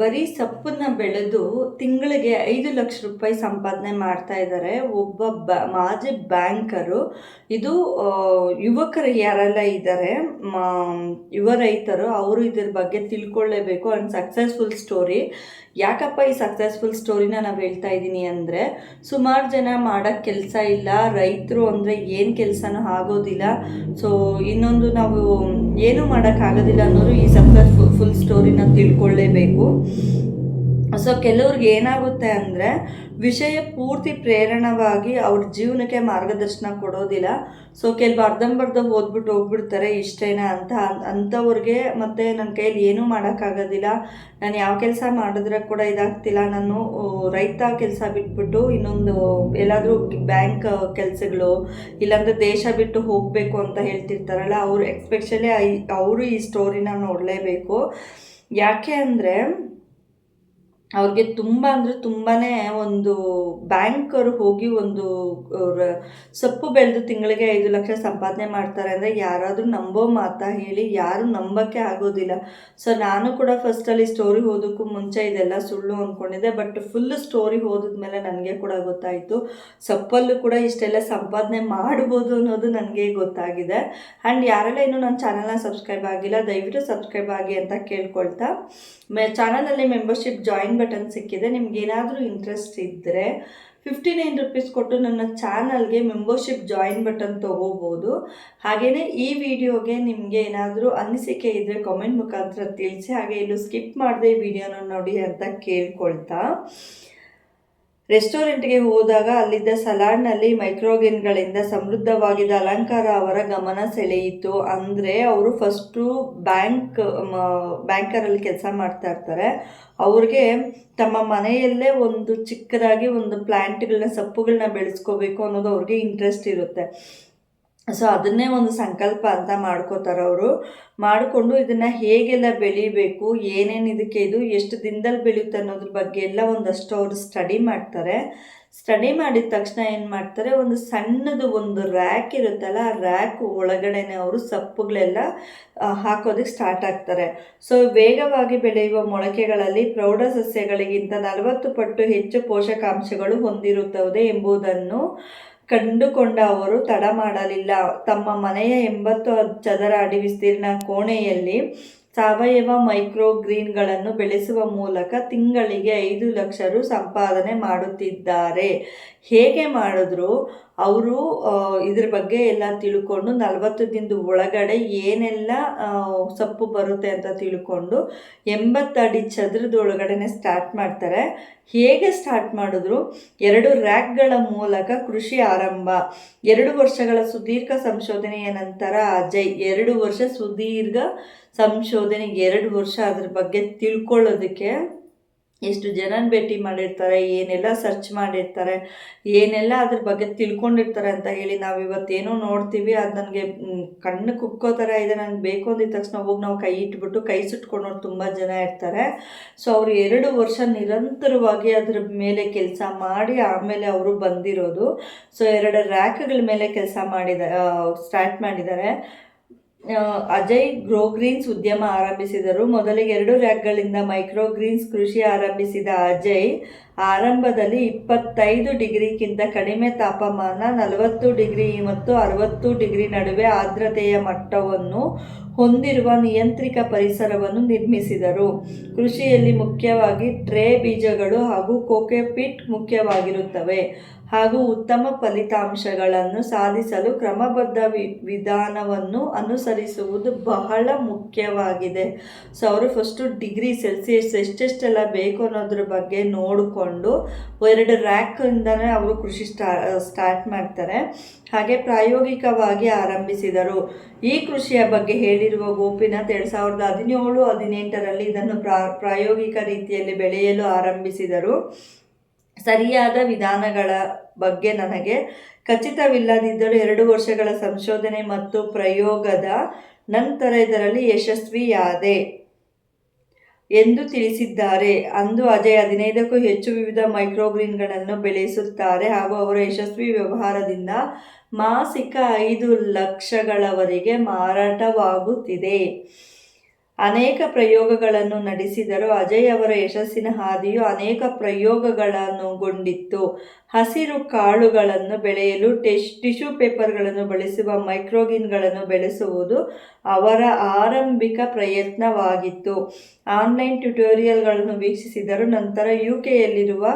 ಬರೀ ಸೊಪ್ಪನ್ನ ಬೆಳೆದು ತಿಂಗಳಿಗೆ ಐದು ಲಕ್ಷ ರೂಪಾಯಿ ಸಂಪಾದನೆ ಮಾಡ್ತಾ ಇದ್ದಾರೆ. ಒಬ್ಬ ಬ, ಮಾಜಿ ಬ್ಯಾಂಕರು, ಇದು ಯುವಕರು ಯಾರೆಲ್ಲ ಇದ್ದಾರೆ ಯುವ ರೈತರು, ಅವರು ಇದ್ರ ಬಗ್ಗೆ ತಿಳ್ಕೊಳ್ಳೇಬೇಕು ಆ್ಯಂಡ್ ಸಕ್ಸಸ್ಫುಲ್ ಸ್ಟೋರಿ ಯಾಕಪ್ಪ ಈ ಸಕ್ಸಸ್ಫುಲ್ ಸ್ಟೋರಿನ ನಾವು ಹೇಳ್ತಾ ಇದ್ದೀನಿ ಅಂದರೆ, ಸುಮಾರು ಜನ ಮಾಡೋಕ್ಕೆ ಕೆಲಸ ಇಲ್ಲ, ರೈತರು ಅಂದರೆ ಏನು ಕೆಲಸನೂ ಆಗೋದಿಲ್ಲ. ಸೊ ಇನ್ನೊಂದು ನಾವು ಏನೂ ಮಾಡೋಕ್ಕಾಗೋದಿಲ್ಲ ಅನ್ನೋರು ಈ ಸಕ್ಸಸ್ಫುಲ್ ಫುಲ್ ಸ್ಟೋರಿನ ತಿಳ್ಕೊಳ್ಳೇಬೇಕು. ಸೊ ಕೆಲವ್ರಿಗೆ ಏನಾಗುತ್ತೆ ಅಂದರೆ ವಿಷಯ ಪೂರ್ತಿ ಪ್ರೇರಣವಾಗಿ ಅವ್ರ ಜೀವನಕ್ಕೆ ಮಾರ್ಗದರ್ಶನ ಕೊಡೋದಿಲ್ಲ. ಸೊ ಕೆಲವು ಅರ್ಧಂಬರ್ಧ ಓದ್ಬಿಟ್ಟು ಹೋಗ್ಬಿಡ್ತಾರೆ ಇಷ್ಟೇನಾ ಅಂತ ಅಂಥವ್ರಿಗೆ ಮತ್ತು ನನ್ನ ಕೈಯಲ್ಲಿ ಏನೂ ಮಾಡೋಕ್ಕಾಗೋದಿಲ್ಲ. ನಾನು ಯಾವ ಕೆಲಸ ಮಾಡಿದ್ರೆ ಕೂಡ ಇದಾಗ್ತಿಲ್ಲ. ನಾನು ರೈತ ಕೆಲಸ ಬಿಟ್ಬಿಟ್ಟು ಇನ್ನೊಂದು ಎಲ್ಲಾದರೂ ಬ್ಯಾಂಕ್ ಕೆಲಸಗಳು ಇಲ್ಲಾಂದರೆ ದೇಶ ಬಿಟ್ಟು ಹೋಗಬೇಕು ಅಂತ ಹೇಳ್ತಿರ್ತಾರಲ್ಲ, ಅವರು ಎಕ್ಸ್ಪೆಷಲಿ ಅವರು ಈ ಸ್ಟೋರಿನ ನೋಡಲೇಬೇಕು. ಯಾಕೆ ಅಂದರೆ ಅವ್ರಿಗೆ ತುಂಬ ಅಂದರೆ ತುಂಬಾ ಒಂದು ಬ್ಯಾಂಕರು ಹೋಗಿ ಒಂದು ಅವ್ರ ಸೊಪ್ಪು ಬೆಳೆದು ತಿಂಗಳಿಗೆ ಐದು ಲಕ್ಷ ಸಂಪಾದನೆ ಮಾಡ್ತಾರೆ ಅಂದರೆ ಯಾರಾದರೂ ನಂಬೋ ಮಾತಾ ಹೇಳಿ ಯಾರು ನಂಬೋಕ್ಕೆ ಆಗೋದಿಲ್ಲ. ಸೊ ನಾನು ಕೂಡ ಫಸ್ಟಲ್ಲಿ ಸ್ಟೋರಿ ಓದೋಕ್ಕೂ ಮುಂಚೆ ಇದೆಲ್ಲ ಸುಳ್ಳು ಅಂದ್ಕೊಂಡಿದ್ದೆ ಬಟ್ ಫುಲ್ ಸ್ಟೋರಿ ಓದಿದ್ಮೇಲೆ ನನಗೆ ಕೂಡ ಗೊತ್ತಾಯಿತು. ಸೊಪ್ಪಲ್ಲೂ ಕೂಡ ಇಷ್ಟೆಲ್ಲ ಸಂಪಾದನೆ ಮಾಡ್ಬೋದು ಅನ್ನೋದು ನನಗೆ ಗೊತ್ತಾಗಿದೆ. ಆ್ಯಂಡ್ ಯಾರೆಲ್ಲ ಇನ್ನೂ ನನ್ನ ಚಾನಲ್ನ ಸಬ್ಸ್ಕ್ರೈಬ್ ಆಗಿಲ್ಲ, ದಯವಿಟ್ಟು ಸಬ್ಸ್ಕ್ರೈಬ್ ಆಗಿ ಅಂತ ಕೇಳ್ಕೊಳ್ತಾ. ಮೆ ಚಾನಲಲ್ಲಿ ಮೆಂಬರ್ಶಿಪ್ ಜಾಯಿನ್ ಬಟನ್ ಸಿಕ್ಕಿದೆ, ನಿಮ್ಗೆ ಏನಾದರೂ ಇಂಟ್ರೆಸ್ಟ್ ಇದ್ದರೆ ಫಿಫ್ಟಿ ನೈನ್ ರುಪೀಸ್ ಕೊಟ್ಟು ನನ್ನ ಚಾನಲ್ಗೆ ಮೆಂಬರ್ಶಿಪ್ ಜಾಯಿನ್ ಬಟನ್ ತೊಗೋಬೋದು. ಹಾಗೆಯೇ ಈ ವಿಡಿಯೋಗೆ ನಿಮಗೆ ಏನಾದರೂ ಅನಿಸಿಕೆ ಇದ್ದರೆ ಕಾಮೆಂಟ್ ಮುಖಾಂತರ ತಿಳಿಸಿ, ಹಾಗೆ ಇಲ್ಲೂ ಸ್ಕಿಪ್ ಮಾಡದೆ ಈ ವಿಡಿಯೋನ ನೋಡಿ ಅಂತ ಕೇಳ್ಕೊಳ್ತಾ. ರೆಸ್ಟೋರೆಂಟ್ಗೆ ಹೋದಾಗ ಅಲ್ಲಿದ್ದ ಸಲಾಡ್ನಲ್ಲಿ ಮೈಕ್ರೋಗಿನ್ಗಳಿಂದ ಸಮೃದ್ಧವಾಗಿದ್ದ ಅಲಂಕಾರ ಅವರ ಗಮನ ಸೆಳೆಯಿತು. ಅಂದರೆ ಅವರು ಫಸ್ಟು ಬ್ಯಾಂಕ್ ಬ್ಯಾಂಕರಲ್ಲಿ ಕೆಲಸ ಮಾಡ್ತಾ ಇರ್ತಾರೆ. ಅವ್ರಿಗೆ ತಮ್ಮ ಮನೆಯಲ್ಲೇ ಒಂದು ಚಿಕ್ಕದಾಗಿ ಒಂದು ಪ್ಲ್ಯಾಂಟ್ಗಳನ್ನ ಸೊಪ್ಪುಗಳನ್ನ ಬೆಳೆಸ್ಕೋಬೇಕು ಅನ್ನೋದು ಅವ್ರಿಗೆ ಇಂಟ್ರೆಸ್ಟ್ ಇರುತ್ತೆ. ಸೊ ಅದನ್ನೇ ಒಂದು ಸಂಕಲ್ಪ ಅಂತ ಮಾಡ್ಕೋತಾರೆ ಅವರು. ಮಾಡಿಕೊಂಡು ಇದನ್ನು ಹೇಗೆಲ್ಲ ಬೆಳಿಬೇಕು, ಏನೇನು ಇದಕ್ಕೆ ಇದು, ಎಷ್ಟು ದಿನದಲ್ಲಿ ಬೆಳೆಯುತ್ತೆ ಅನ್ನೋದ್ರ ಬಗ್ಗೆ ಎಲ್ಲ ಒಂದಷ್ಟು ಅವರು ಸ್ಟಡಿ ಮಾಡ್ತಾರೆ. ಸ್ಟಡಿ ಮಾಡಿದ ತಕ್ಷಣ ಏನು ಮಾಡ್ತಾರೆ, ಒಂದು ಸಣ್ಣದು ಒಂದು ರ್ಯಾಕ್ ಇರುತ್ತಲ್ಲ, ಆ ರ್ಯಾಕ್ ಒಳಗಡೆನೆ ಅವರು ಸೊಪ್ಪುಗಳೆಲ್ಲ ಹಾಕೋದಕ್ಕೆ ಸ್ಟಾರ್ಟ್ ಆಗ್ತಾರೆ. ಸೊ ವೇಗವಾಗಿ ಬೆಳೆಯುವ ಮೊಳಕೆಗಳಲ್ಲಿ ಪ್ರೌಢ ಸಸ್ಯಗಳಿಗಿಂತ ನಲವತ್ತು ಪಟ್ಟು ಹೆಚ್ಚು ಪೋಷಕಾಂಶಗಳು ಹೊಂದಿರುತ್ತವೆ ಎಂಬುದನ್ನು ಕಂಡುಕೊಂಡ ಅವರು ತಡ ಮಾಡಲಿಲ್ಲ. ತಮ್ಮ ಮನೆಯ ಎಂಬತ್ತು ಚದರ ಅಡಿ ವಿಸ್ತೀರ್ಣ ಕೋಣೆಯಲ್ಲಿ ಸಾವಯವ ಮೈಕ್ರೋ ಗ್ರೀನ್ಗಳನ್ನು ಬೆಳೆಸುವ ಮೂಲಕ ತಿಂಗಳಿಗೆ ಐದು ಲಕ್ಷ ರು ಸಂಪಾದನೆ ಮಾಡುತ್ತಿದ್ದಾರೆ. ಹೇಗೆ ಮಾಡಿದ್ರು? ಅವರು ಇದ್ರ ಬಗ್ಗೆ ಎಲ್ಲ ತಿಳ್ಕೊಂಡು ನಲವತ್ತು ದಿನದ ಒಳಗಡೆ ಏನೆಲ್ಲ ಸೊಪ್ಪು ಬರುತ್ತೆ ಅಂತ ತಿಳ್ಕೊಂಡು ಎಂಬತ್ತಡಿ ಅಡಿ ಚದರದ ಒಳಗಡೆನೆ ಸ್ಟಾರ್ಟ್ ಮಾಡ್ತಾರೆ. ಹೇಗೆ ಸ್ಟಾರ್ಟ್ ಮಾಡಿದ್ರು? ಎರಡು ರ್ಯಾಕ್ಗಳ ಮೂಲಕ ಕೃಷಿ ಆರಂಭ. ಎರಡು ವರ್ಷಗಳ ಸುದೀರ್ಘ ಸಂಶೋಧನೆಯ ನಂತರ ಅಜಯ್ ಎರಡು ವರ್ಷ ಸುದೀರ್ಘ ಸಂಶೋಧನೆಗೆ ಎರಡು ವರ್ಷ ಅದ್ರ ಬಗ್ಗೆ ತಿಳ್ಕೊಳ್ಳೋದಕ್ಕೆ ಎಷ್ಟು ಜನನ ಭೇಟಿ ಮಾಡಿರ್ತಾರೆ, ಏನೆಲ್ಲ ಸರ್ಚ್ ಮಾಡಿರ್ತಾರೆ, ಏನೆಲ್ಲ ಅದ್ರ ಬಗ್ಗೆ ತಿಳ್ಕೊಂಡಿರ್ತಾರೆ ಅಂತ ಹೇಳಿ ನಾವು ಇವತ್ತೇನೋ ನೋಡ್ತೀವಿ, ಅದು ನನಗೆ ಕಣ್ಣು ಕುಕ್ಕೋ ಥರ ಇದೆ ನನಗೆ ಬೇಕು ಅಂದಿದ ತಕ್ಷಣ ಹೋಗಿ ನಾವು ಕೈ ಇಟ್ಬಿಟ್ಟು ಕೈ ಸುಟ್ಕೊಂಡವ್ರು ತುಂಬ ಜನ ಇರ್ತಾರೆ. ಸೊ ಅವರು ಎರಡು ವರ್ಷ ನಿರಂತರವಾಗಿ ಅದ್ರ ಮೇಲೆ ಕೆಲಸ ಮಾಡಿ ಆಮೇಲೆ ಅವರು ಬಂದಿರೋದು. ಸೊ ಎರಡು ರ್ಯಾಕ್ಗಳ ಮೇಲೆ ಕೆಲಸ ಮಾಡಿದ ಸ್ಟಾರ್ಟ್ ಮಾಡಿದ್ದಾರೆ. ಅಜಯ್ ಗ್ರೋಗ್ರೀನ್ಸ್ ಉದ್ಯಮ ಆರಂಭಿಸಿದರು. ಮೊದಲಿಗೆ ಎರಡು ರ್ಯಾಕ್ಗಳಿಂದ ಮೈಕ್ರೋ ಗ್ರೀನ್ಸ್ ಕೃಷಿ ಆರಂಭಿಸಿದ ಅಜಯ್, ಆರಂಭದಲ್ಲಿ ಇಪ್ಪತ್ತೈದು ಡಿಗ್ರಿಗಿಂತ ಕಡಿಮೆ ತಾಪಮಾನ, ನಲವತ್ತು ಡಿಗ್ರಿ ಮತ್ತು ಅರವತ್ತು ಡಿಗ್ರಿ ನಡುವೆ ಆರ್ದ್ರತೆಯ ಮಟ್ಟವನ್ನು ಹೊಂದಿರುವ ನಿಯಂತ್ರಿಕ ಪರಿಸರವನ್ನು ನಿರ್ಮಿಸಿದರು. ಕೃಷಿಯಲ್ಲಿ ಮುಖ್ಯವಾಗಿ ಟ್ರೇ ಬೀಜಗಳು ಹಾಗೂ ಕೋಕೆಪಿಟ್ ಮುಖ್ಯವಾಗಿರುತ್ತವೆ. ಹಾಗೂ ಉತ್ತಮ ಫಲಿತಾಂಶಗಳನ್ನು ಸಾಧಿಸಲು ಕ್ರಮಬದ್ಧ ವಿ, ವಿಧಾನವನ್ನು ಅನುಸರಿಸುವುದು ಬಹಳ ಮುಖ್ಯವಾಗಿದೆ. ಸೊ ಅವರು ಫಸ್ಟು ಡಿಗ್ರಿ ಸೆಲ್ಸಿಯಸ್ ಎಷ್ಟೆಷ್ಟೆಲ್ಲ ಬೇಕು ಅನ್ನೋದ್ರ ಬಗ್ಗೆ ನೋಡಿಕೊಂಡು ಎರಡು ರ್ಯಾಕಿಂದನೇ ಅವರು ಕೃಷಿ ಸ್ಟಾ ಸ್ಟಾರ್ಟ್ ಮಾಡ್ತಾರೆ. ಹಾಗೆ ಪ್ರಾಯೋಗಿಕವಾಗಿ ಆರಂಭಿಸಿದರು. ಈ ಕೃಷಿಯ ಬಗ್ಗೆ ಹೇಳಿರುವ ಗೋಪಿನಾಥ್ ಎರಡು ಸಾವಿರದ ಹದಿನೇಳು, ಹದಿನೆಂಟರಲ್ಲಿ ಇದನ್ನು ಪ್ರಾ, ಪ್ರಾಯೋಗಿಕ ರೀತಿಯಲ್ಲಿ ಬೆಳೆಯಲು ಆರಂಭಿಸಿದರು. ಸರಿಯಾದ ವಿಧಾನಗಳ ಬಗ್ಗೆ ನನಗೆ ಖಚಿತವಿಲ್ಲದಿದ್ದರೂ ಎರಡು ವರ್ಷಗಳ ಸಂಶೋಧನೆ ಮತ್ತು ಪ್ರಯೋಗದ ನಂತರ ಇದರಲ್ಲಿ ಯಶಸ್ವಿಯಾದೆ ಎಂದು ತಿಳಿಸಿದ್ದಾರೆ. ಅಂದು ಅಜಯ್ ಹದಿನೈದಕ್ಕೂ ಹೆಚ್ಚು ವಿವಿಧ ಮೈಕ್ರೋಗ್ರೀನ್ಗಳನ್ನು ಬೆಳೆಸುತ್ತಾರೆ ಹಾಗೂ ಅವರ ಯಶಸ್ವಿ ವ್ಯವಹಾರದಿಂದ ಮಾಸಿಕ ಐದು ಲಕ್ಷಗಳವರೆಗೆ ಮಾರಾಟವಾಗುತ್ತಿದೆ. ಅನೇಕ ಪ್ರಯೋಗಗಳನ್ನು ನಡೆಸಿದರು ಅಜಯ್ ಅವರ ಯಶಸ್ಸಿನ ಹಾದಿಯು ಅನೇಕ ಪ್ರಯೋಗಗಳನ್ನು ಗೊಂಡಿತ್ತು ಹಸಿರು ಕಾಳುಗಳನ್ನು ಬೆಳೆಯಲು ಟೆಶ್, ಟಿಶ್ಯೂ ಪೇಪರ್ಗಳನ್ನು ಬಳಸುವ ಮೈಕ್ರೋಗಿನ್ಗಳನ್ನು ಬೆಳೆಸುವುದು ಅವರ ಆರಂಭಿಕ ಪ್ರಯತ್ನವಾಗಿತ್ತು. ಆನ್ಲೈನ್ ಟ್ಯುಟೋರಿಯಲ್ಗಳನ್ನು ವೀಕ್ಷಿಸಿದರು ನಂತರ ಯು ಕೆಯಲ್ಲಿರುವ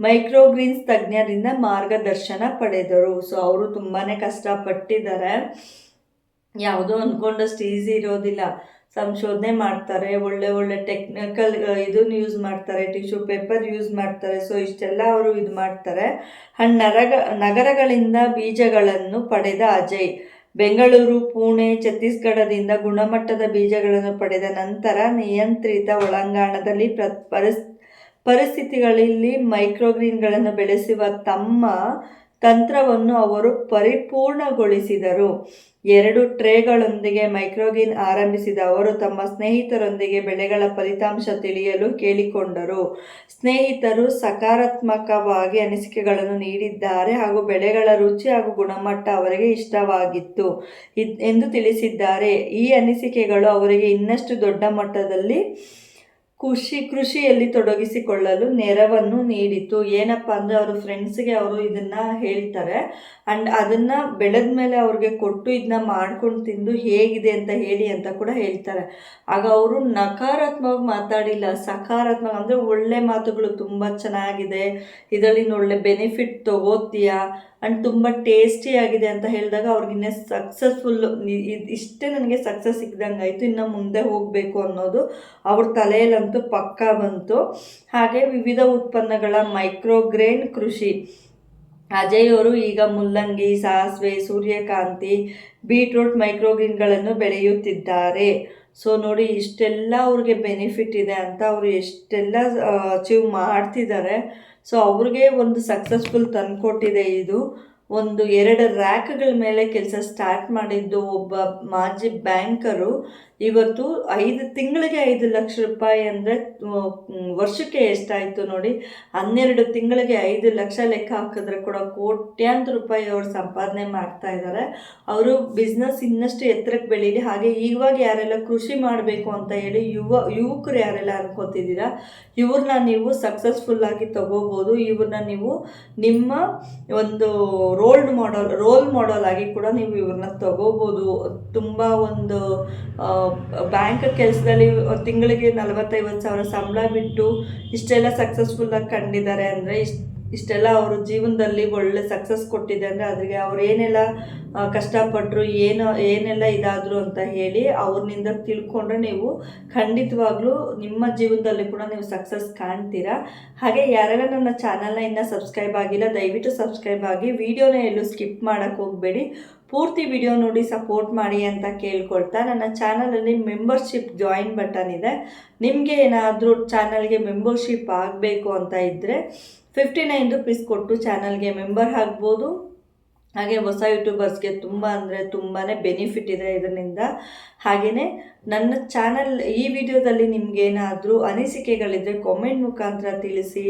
ಮೈಕ್ರೋಗ್ರೀನ್ಸ್ ತಜ್ಞರಿಂದ ಮಾರ್ಗದರ್ಶನ ಪಡೆದರು. ಸೊ, ಅವರು ತುಂಬಾ ಕಷ್ಟಪಟ್ಟಿದ್ದಾರೆ. ಯಾವುದೋ ಅಂದ್ಕೊಂಡಷ್ಟು ಈಸಿ ಇರೋದಿಲ್ಲ. ಸಂಶೋಧನೆ ಮಾಡ್ತಾರೆ, ಒಳ್ಳೆ ಒಳ್ಳೆ ಟೆಕ್ನಿಕಲ್ ಇದನ್ನು ಯೂಸ್ ಮಾಡ್ತಾರೆ ಟಿಶ್ಯೂ ಪೇಪರ್ ಯೂಸ್ ಮಾಡ್ತಾರೆ ಸೊ ಇಷ್ಟೆಲ್ಲ ಅವರು ಇದು ಮಾಡ್ತಾರೆ. ಹಣ್ಣು ನರಗ, ನಗರಗಳಿಂದ ಬೀಜಗಳನ್ನು ಪಡೆದ ಅಜಯ್, ಬೆಂಗಳೂರು, ಪುಣೆ, ಛತ್ತೀಸ್ಗಢದಿಂದ ಗುಣಮಟ್ಟದ ಬೀಜಗಳನ್ನು ಪಡೆದ ನಂತರ ನಿಯಂತ್ರಿತ ಒಳಾಂಗಣದಲ್ಲಿ ಪ್ರ, ಪರಿಸ್, ಪರಿಸ್ಥಿತಿಗಳಲ್ಲಿ ಮೈಕ್ರೋಗ್ರೀನ್ಗಳನ್ನು ಬೆಳೆಸುವ ತಮ್ಮ ತಂತ್ರವನ್ನು ಅವರು ಪರಿಪೂರ್ಣಗೊಳಿಸಿದರು. ಎರಡು ಟ್ರೇಗಳೊಂದಿಗೆ ಮೈಕ್ರೋಗಿನ್ ಆರಂಭಿಸಿದ ಅವರು ತಮ್ಮ ಸ್ನೇಹಿತರೊಂದಿಗೆ ಬೆಳೆಗಳ ಫಲಿತಾಂಶ ತಿಳಿಯಲು ಕೇಳಿಕೊಂಡರು. ಸ್ನೇಹಿತರು ಸಕಾರಾತ್ಮಕವಾಗಿ ಅನಿಸಿಕೆಗಳನ್ನು ನೀಡಿದ್ದಾರೆ ಹಾಗೂ ಬೆಳೆಗಳ ರುಚಿ ಹಾಗೂ ಗುಣಮಟ್ಟ ಅವರಿಗೆ ಇಷ್ಟವಾಗಿತ್ತು ಎಂದು ತಿಳಿಸಿದ್ದಾರೆ. ಈ ಅನಿಸಿಕೆಗಳು ಅವರಿಗೆ ಇನ್ನಷ್ಟು ದೊಡ್ಡ ಮಟ್ಟದಲ್ಲಿ ಕೃಷಿ, ಕೃಷಿಯಲ್ಲಿ ತೊಡಗಿಸಿಕೊಳ್ಳಲು ನೆರವನ್ನು ನೀಡಿತು ಏನಪ್ಪ ಅಂದರೆ ಅವರು ಫ್ರೆಂಡ್ಸ್ಗೆ ಅವರು ಇದನ್ನು ಹೇಳ್ತಾರೆ. ಆ್ಯಂಡ್ ಅದನ್ನು ಬೆಳೆದ ಮೇಲೆ ಅವ್ರಿಗೆ ಕೊಟ್ಟು ಇದನ್ನ ಮಾಡ್ಕೊಂಡು ತಿಂದು ಹೇಗಿದೆ ಅಂತ ಹೇಳಿ ಅಂತ ಕೂಡ ಹೇಳ್ತಾರೆ. ಆಗ ಅವರು ನಕಾರಾತ್ಮಕವಾಗಿ ಮಾತಾಡಿಲ್ಲ. ಸಕಾರಾತ್ಮಕ ಅಂದರೆ ಒಳ್ಳೆ ಮಾತುಗಳು ತುಂಬ ಚೆನ್ನಾಗಿದೆ. ಇದರಲ್ಲಿ ಒಳ್ಳೆ ಬೆನಿಫಿಟ್ ತೊಗೋತೀಯಾ? ಆ್ಯಂಡ್ ತುಂಬ ಟೇಸ್ಟಿಯಾಗಿದೆ ಅಂತ ಹೇಳಿದಾಗ ಅವ್ರಿಗಿನ್ನ ಸಕ್ಸಸ್ಫುಲ್ಲು ಇಷ್ಟೇ ನನಗೆ ಸಕ್ಸಸ್ ಸಿಕ್ಕಿದಂಗೆ ಆಯಿತು ಇನ್ನು ಮುಂದೆ ಹೋಗಬೇಕು ಅನ್ನೋದು ಅವ್ರ ತಲೆಯಲ್ಲಂತೂ ಪಕ್ಕ ಬಂತು. ಹಾಗೆ ವಿವಿಧ ಉತ್ಪನ್ನಗಳ ಮೈಕ್ರೋಗ್ರೇನ್ ಕೃಷಿ. ಅಜಯ್ ಅವರು ಈಗ ಮುಲ್ಲಂಗಿ, ಸಾಸಿವೆ, ಸೂರ್ಯಕಾಂತಿ, ಬೀಟ್ರೂಟ್ ಮೈಕ್ರೋಗ್ರೀನ್ಗಳನ್ನು ಬೆಳೆಯುತ್ತಿದ್ದಾರೆ. ಸೊ ನೋಡಿ, ಇಷ್ಟೆಲ್ಲ ಅವ್ರಿಗೆ ಬೆನಿಫಿಟ್ ಇದೆ ಅಂತ ಅವರು ಎಷ್ಟೆಲ್ಲ ಅಚೀವ್ ಮಾಡ್ತಿದ್ದಾರೆ. ಸೊ ಅವ್ರಿಗೆ ಒಂದು ಸಕ್ಸಸ್ಫುಲ್ ತಂದುಕೊಟ್ಟಿದೆ ಇದು. ಒಂದು ಎರಡು ರ್ಯಾಕ್ಗಳ ಮೇಲೆ ಕೆಲಸ ಸ್ಟಾರ್ಟ್ ಮಾಡಿದ್ದು ಒಬ್ಬ ಮಾಜಿ ಬ್ಯಾಂಕರು. ಇವತ್ತು ಐದು ತಿಂಗಳಿಗೆ ಐದು ಲಕ್ಷ ರೂಪಾಯಿ ಅಂದರೆ ವರ್ಷಕ್ಕೆ ಎಷ್ಟಾಯಿತು ನೋಡಿ, ಹನ್ನೆರಡು ತಿಂಗಳಿಗೆ ಐದು ಲಕ್ಷ ಲೆಕ್ಕ ಹಾಕಿದ್ರೆ ಕೂಡ ಕೋಟ್ಯಾಂತರ ರೂಪಾಯಿ ಅವರು ಸಂಪಾದನೆ ಮಾಡ್ತಾ ಇದ್ದಾರೆ ಅವರು ಬಿಸ್ನೆಸ್ ಇನ್ನಷ್ಟು ಎತ್ತರಕ್ಕೆ ಬೆಳೀಲಿ. ಹಾಗೆ ಇವಾಗ ಯಾರೆಲ್ಲ ಕೃಷಿ ಮಾಡಬೇಕು ಅಂತ ಹೇಳಿ ಯುವ, ಯುವಕರು ಯಾರೆಲ್ಲ ಅನ್ಕೋತಿದ್ದೀರಾ, ಇವ್ರನ್ನ ನೀವು ಸಕ್ಸಸ್ಫುಲ್ಲಾಗಿ ತಗೋಬೋದು. ಇವ್ರನ್ನ ನೀವು ನಿಮ್ಮ ಒಂದು ರೋಲ್ ಮಾಡಲ್ ರೋಲ್ ಮಾಡಲ್ ಆಗಿ ಕೂಡ ನೀವು ಇವ್ರನ್ನ ತಗೋಬೋದು. ತುಂಬ ಒಂದು ಬ್ಯಾಂಕ್ ಕೆಲಸದಲ್ಲಿ ತಿಂಗಳಿಗೆ ನಲವತ್ತೈವತ್ತು ಸಾವಿರ ಸಂಬಳ ಬಿಟ್ಟು ಇಷ್ಟೆಲ್ಲ ಸಕ್ಸಸ್ಫುಲ್ಲಾಗಿ ಕಂಡಿದ್ದಾರೆ ಅಂದರೆ ಇಷ್ಟು ಇಷ್ಟೆಲ್ಲ ಅವರು ಜೀವನದಲ್ಲಿ ಒಳ್ಳೆ ಸಕ್ಸಸ್ ಕೊಟ್ಟಿದೆ ಅಂದರೆ ಅದರಿಗೆ ಅವ್ರು ಏನೆಲ್ಲ ಕಷ್ಟಪಟ್ಟರು ಏನು, ಏನೆಲ್ಲ ಇದಾದರು ಅಂತ ಹೇಳಿ ಅವ್ರನಿಂದ ತಿಳ್ಕೊಂಡ್ರೆ ನೀವು ಖಂಡಿತವಾಗ್ಲೂ ನಿಮ್ಮ ಜೀವನದಲ್ಲಿ ಕೂಡ ನೀವು ಸಕ್ಸಸ್ ಕಾಣ್ತೀರಾ. ಹಾಗೆ ಯಾರೆಲ್ಲ ನನ್ನ ಚಾನಲ್ನ ಇನ್ನೂ ಸಬ್ಸ್ಕ್ರೈಬ್ ಆಗಿಲ್ಲ, ದಯವಿಟ್ಟು ಸಬ್ಸ್ಕ್ರೈಬ್ ಆಗಿ. ವಿಡಿಯೋನ ಎಲ್ಲೂ ಸ್ಕಿಪ್ ಮಾಡೋಕ್ಕೆ ಹೋಗಬೇಡಿ. ಪೂರ್ತಿ ವಿಡಿಯೋ ನೋಡಿ ಸಪೋರ್ಟ್ ಮಾಡಿ ಅಂತ ಕೇಳ್ಕೊಳ್ತಾ ನನ್ನ ಚಾನಲಲ್ಲಿ ಮೆಂಬರ್ಶಿಪ್ ಜಾಯಿನ್ ಬಟನ್ ಇದೆ. ನಿಮಗೆ ಏನಾದರೂ ಚಾನಲ್ಗೆ ಮೆಂಬರ್ಶಿಪ್ ಆಗಬೇಕು ಅಂತ ಇದ್ದರೆ ಫಿಫ್ಟಿ ನೈನ್ ರುಪೀಸ್ ಕೊಟ್ಟು ಚಾನಲ್ಗೆ ಮೆಂಬರ್ ಆಗ್ಬೋದು. ಹಾಗೆ ಹೊಸ ಯೂಟ್ಯೂಬರ್ಸ್ಗೆ ತುಂಬ ಅಂದರೆ ತುಂಬಾ ಬೆನಿಫಿಟ್ ಇದೆ ಇದರಿಂದ. ಹಾಗೆಯೇ ನನ್ನ ಚಾನಲ್ ಈ ವಿಡಿಯೋದಲ್ಲಿ ನಿಮಗೇನಾದರೂ ಅನಿಸಿಕೆಗಳಿದ್ದರೆ ಕಾಮೆಂಟ್ ಮುಖಾಂತರ ತಿಳಿಸಿ.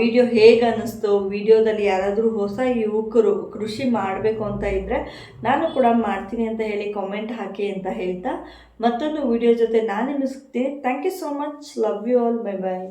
ವಿಡಿಯೋ ಹೇಗೆ ಅನ್ನಿಸ್ತು ವಿಡಿಯೋದಲ್ಲಿ ಯಾರಾದರೂ ಹೊಸ ಯುವಕರು ಕೃಷಿ ಮಾಡಬೇಕು ಅಂತ ಇದ್ದರೆ ನಾನು ಕೂಡ ಮಾಡ್ತೀನಿ ಅಂತ ಹೇಳಿ ಕಾಮೆಂಟ್ ಹಾಕಿ ಅಂತ ಹೇಳ್ತಾ ಮತ್ತೊಂದು ವಿಡಿಯೋ ಜೊತೆ ನಾನು ಸಿಗ್ತೀನಿ. Thank you so much love you all bye bye